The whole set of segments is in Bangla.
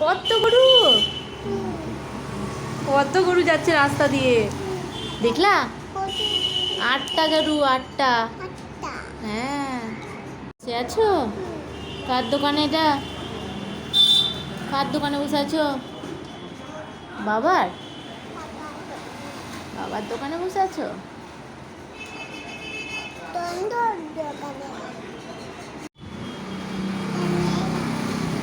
কত গরু? কত গরু যাচ্ছে রাস্তা দিয়ে? দেখলা? আটটা গরু, আটটা। হ্যাঁ। বসে আছো? কার দোকানে এটা? কার দোকানে বসে আছো? বাবার? বাবার দোকানে বসে আছো?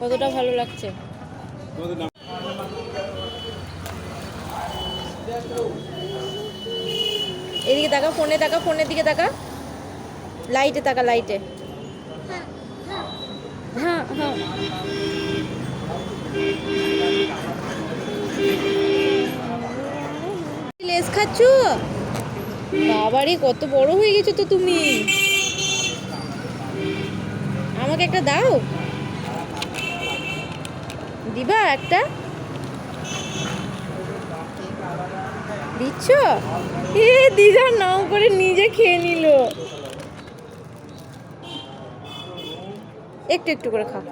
কতটা ভালো লাগছে? এদিকে তাকা, ফোনে তাকা, ফোনের দিকে তাকা। লাইটে তাকা, লাইটে। হ্যাঁ হ্যাঁ। লেস খাচ্ছ? বাবারে, কত বড় হয়ে গেছো তো তুমি। আমাকে একটা দাও। দিবা একটা? দিচ্ছ? এ দিদার নাম করে নিজে খেয়ে নিল। একটু একটু করে খাও।